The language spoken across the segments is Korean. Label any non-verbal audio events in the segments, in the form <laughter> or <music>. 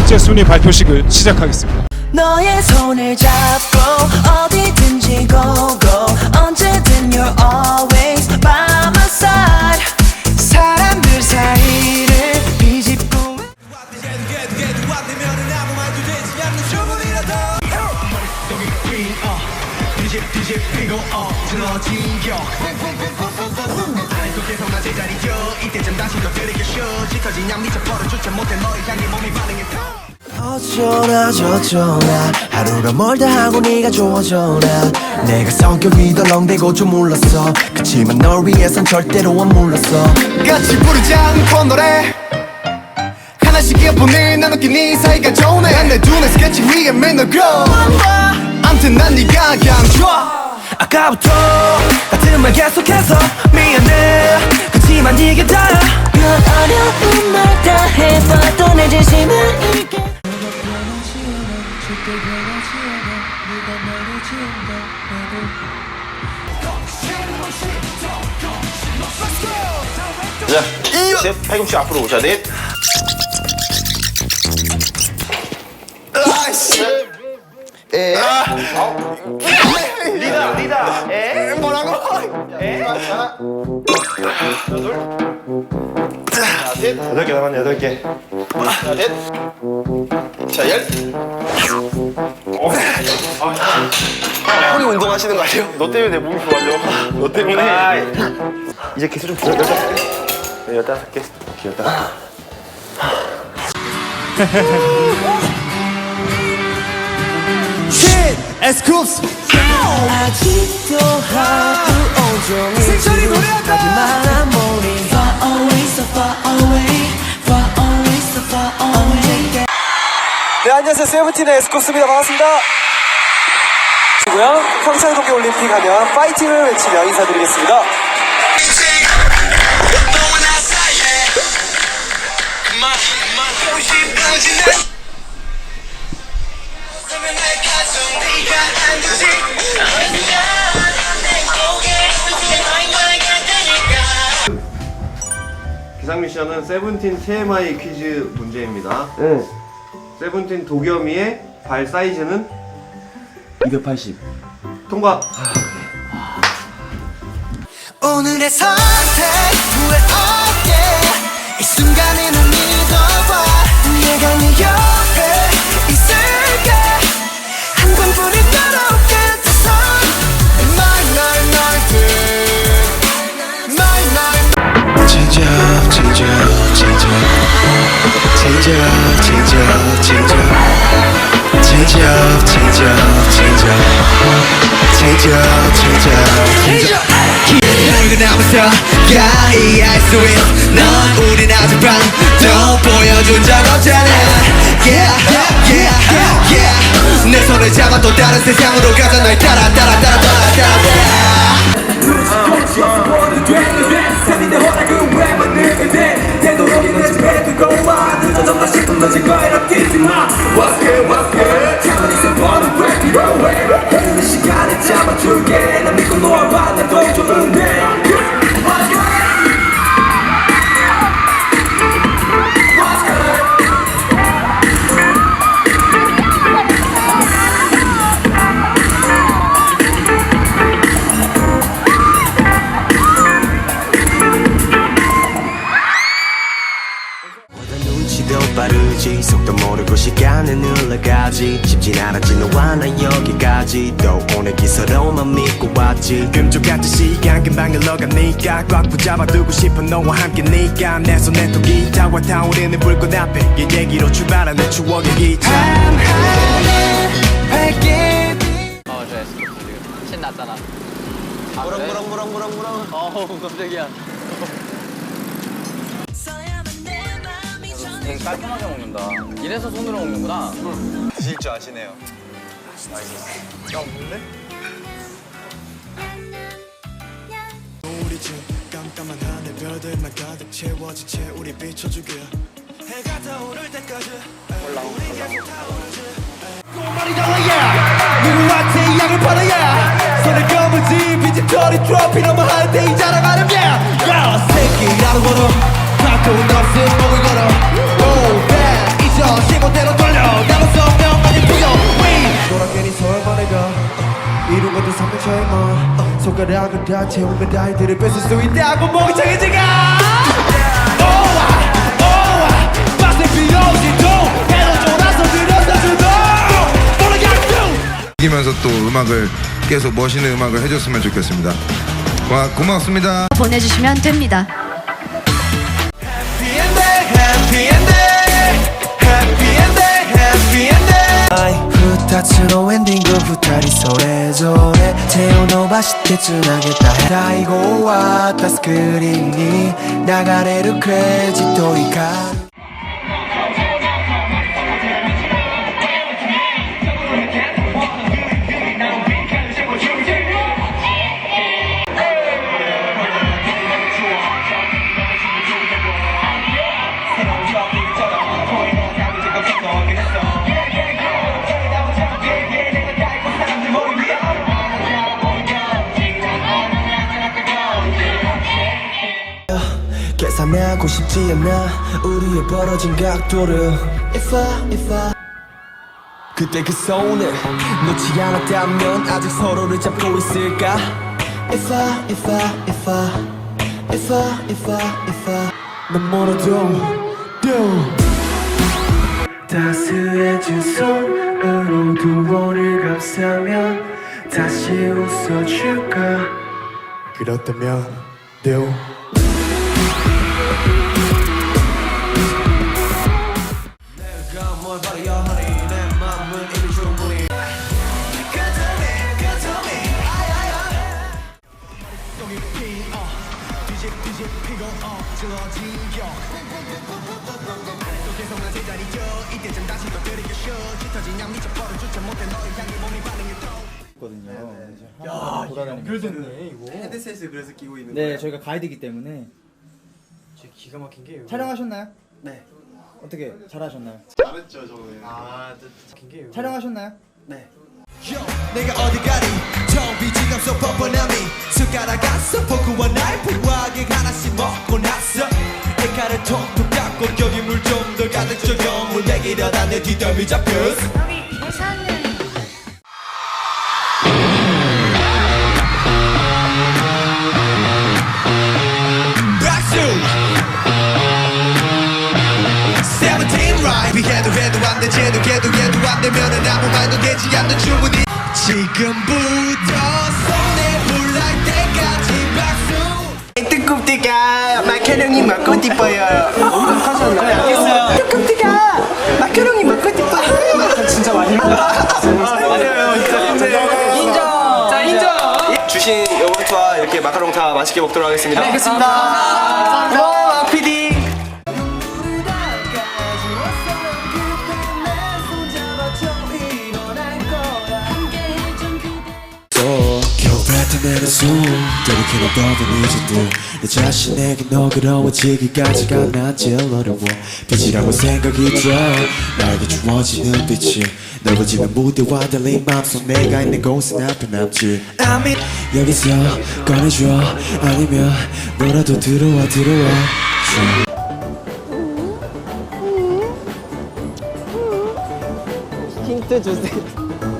번째 순위 발표식을 시작하겠습니다. 너의 손을 잡고 어디든지 고고. 언제든 you're always by my side. 사람들 사이를 비집고. 어 쩌나 저쩌나. 하루가 멀다 하고 네가 좋아져나 내가 성격이 덜렁대고 좀 몰랐어. 그치만 널 위해선 절대로 안 몰랐어. 같이 부르지 않고 노래. 하나씩 이어폰을 나눠끼 네 사이가 좋네. 난내 눈에 스케치 위에 맨날 grow. 암튼 난 네가 그냥 좋아. 아까부터 같은 말 계속해서 미안해 그치만 이게 다야 넌 어려운 말 다 해봐도 내 진심을 잊게 자, 셋, 팔꿈치 앞으로 오셔야 돼. 아이씨 에 리다, 리다. 에? 에? 하나, 둘, 자, 셋. 여덟 개 남았네, 여덟 개. 자, 셋. 자, 열. 어. 아, 형이 운동하시는 거 아니에요? 너 때문에 내 몸이 좋아져. 너 때문에. 이제 개수 좀 줄여, 여덟 개. 네, 열다섯 개. 열다섯 개. <laughs> 에스쿱스 아직도 하루 온종일 승철이 노래한다. 하지만 몰리 Far away so far away Far away so far away 네, 안녕하세요. 세븐틴의 에스쿱스입니다. 반갑습니다. 고요 평창 동계 올림픽 하면 파이팅을 외치며 인사드리겠습니다. 기상 미션은 세븐틴 TMI 퀴즈 문제입니다. 세븐틴 도겸이의 발 사이즈는 280. 통과. 오늘의 선택 후회 없게 이 순간에 난 up, change up 늙은 나면서 가이할 수 있어 넌 우린 아직 방더 보여준 적 없잖아 Yeah, 내 손을 잡아 또 다른 세상으로 가자. 널 따라 따라 따라 따라 따라 눈치도 같은 시간 금방 흘러가니까 꽉 붙잡아 두고 싶어 너와 함께 니까 내 손에 또 기타와 타오르는 불꽃 앞에 이 얘기로 출발하는 추억의 기차 어, 저 에스쿱 지금 신났잖아. 아, 그래? 무렁무렁무렁무렁무렁. 어우, 깜짝이야. 되게 깔끔하게 먹는다. 이래서 손으로 먹는구나. 드실 줄 아시네요. 우리 채워진 채 우리 비춰주게 해가 떠오를 때까지. 우리 계속 타오르지. 꼬마리 달라야 누구한테 약을 팔아야 손에 검은지 빛이 털이 트로피 넘어 하는데 이 자랑하는 yeah. 새끼 나도 걸어. 가까운 낯은 목을 걸어. Oh bad 저 시간대로 돌려. 나로서 명만이 부여. 노랗게니 서울만해가 이룬 것도 3년 차이만. 손가락을 다 채우면 나이들을 뺏을 수 있다고 멍청해지가 이기면서 또 음악을 계속 멋있는 음악을 해줬으면 좋겠습니다. 와 고맙습니다. 보내주시면 됩니다. 후타츠로 엔딩 그 후타리 소레조레 제오노 바시테츠 나겠다 다이고와 타스크림니 나가레르 크레지토이카 변하고 싶지 않아. 우리의 벌어진 각도를. If I, if I. 그때 그 손을 놓지 않았다면 아직 서로를 잡고 있을까? If I, if I, if I. If I, if I, if I. 난 멀어도 Do 따스해진 손으로 두 번을 감싸면 다시 웃어줄까? 그렇다면 Do 네, 저희가 가이드이기 때문에. 기가 막힌 게 촬영하셨나요? 네. 어떻게 잘하셨나요? 잘했죠 저번에 아, 긴 게. 촬영하셨나요? 네. 내가 어디 가니 정비 지갑 속 뻔뻔함이 숟가락 갔어 포크와 나이프 와게 하나씩 먹고 났어. 내 칼을 톡톡 닦고 여기 물 좀 더 가득 적여 물 먹이려다 내 뒷덜미 잡혔어 여기 회사는 박수! 17 right. 비해도 해도 안돼 쟤도 걔도 얘도 안 되면은 아무 말도 되지 않는 충분히 지금부터 손에 불날 때까지 박수. 뜨끔뜨가 마카롱이 먹고 싶어요. 알겠어요. 뜨끔뜨가 마카롱이 먹고 싶어요. 진짜 많이 맞아요. 진짜 인정. 자 인정. 주신 요거트와 이렇게 마카롱 다 맛있게 먹도록 하겠습니다. 알겠습니다. 감사합니다 겨우 뱉어내는 숨 돌이키는 법은 이제도 내 자신에게 너그러워지기까지가 난 제일 어려워 빛이라고 생각이 들어 나에게 주어지는 빛이 넓어지면 무대와 달리 맘속 내가 있는 곳은 앞에 남지 아미 여기서 꺼내줘 아니면 너라도 들어와 들어와 힌트 주세요.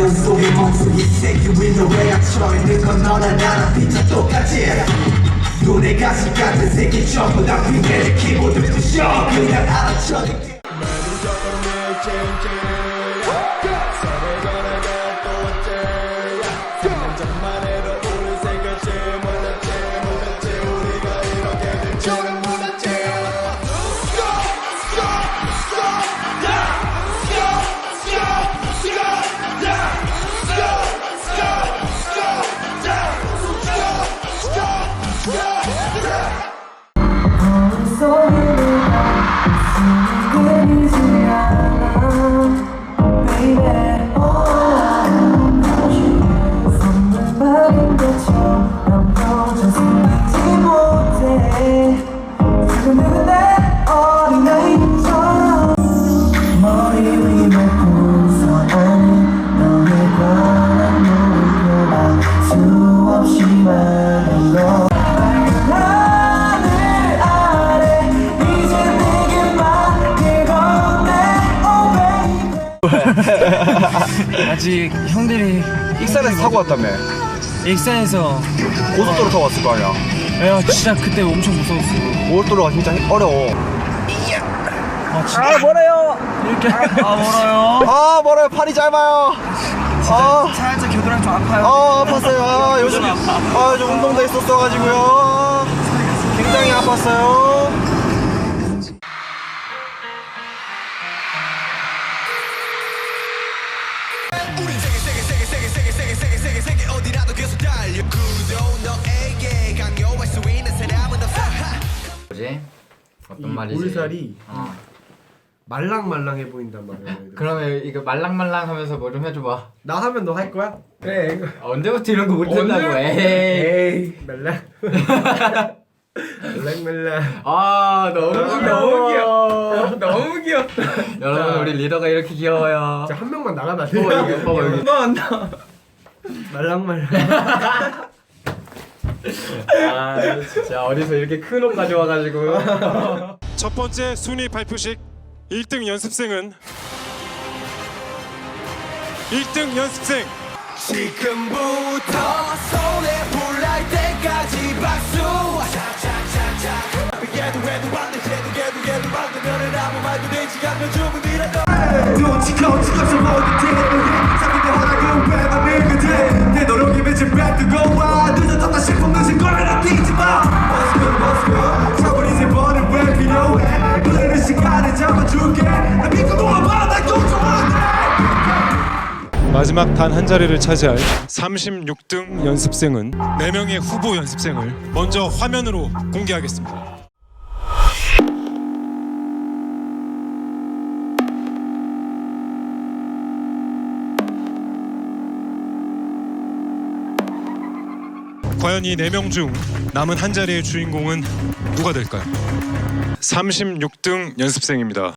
간 속의 멍석이 새끼 노래가 쳐있는 건 너나 나나 피자 똑같지 눈에 가시 같은 새끼 전부 다 핑계를 키보드 부셔 그냥 알아쳐 듣게 <laughs> 아직 형들이 익산에서 타고 왔다며 익산에서 고속도로 타고 왔을 거 아니야 야 진짜 그때 엄청 무서웠어. 고속도로가 진짜 어려워 아 진짜. 아 멀어요. 이렇게. 아 멀어요. 아 멀어요 팔이 짧아요 아, 살짝 겨드랑이 좀 아파요. 아 아팠어요 아 요즘 아 요즘 운동도 있었어가지고요 아, 굉장히 아팠어요 어떤 말이지? 볼살이 어. 말랑말랑해 보인단 말이야. <laughs> 그러면 이거 말랑말랑하면서 뭐 좀 해줘봐. 나 하면 너 할 거야? 그래. 이거. 언제부터 이런 거 못한다고? 에이. 에이 말랑. <laughs> 말랑말랑. 아 너무 너무 귀여워. <laughs> 너무 귀엽다. 여러분 우리 리더가 이렇게 귀여워요. 자, 한 명만 나가면 안 돼. 봐봐 여기 봐봐 여기. 말랑말랑. 아 진짜 어디서 이렇게 큰 옷 가져와가지고. 첫 번째 순위 발표식 1등 연습생은? 1등 연습생. 지금부터 손에 불날 때까지 박수 차차차차 얘도 해도 안돼 쟤도 걔도 걔도 만들면은 아무 말도 되지 않는 주문이라도. 눈치껏 지껏 모든 대로에 상대 허락은 빼받는 그대 내 노력이 맺힌 백 뜨고 와 늦어졌다 싶으면 늦은 거라도 뛰지 마. What's good what's good trouble 이제 버는 왜 필요해? 흐르는 시간을 잡아줄게. 나 믿고 놓아봐. 날또 좋아해 마지막 단 한 자리를 차지할 36등 연습생은 4명의 후보 연습생을 먼저 화면으로 공개하겠습니다. 과연 이 4명 중 남은 한 자리의 주인공은 누가 될까요? 36등 연습생입니다.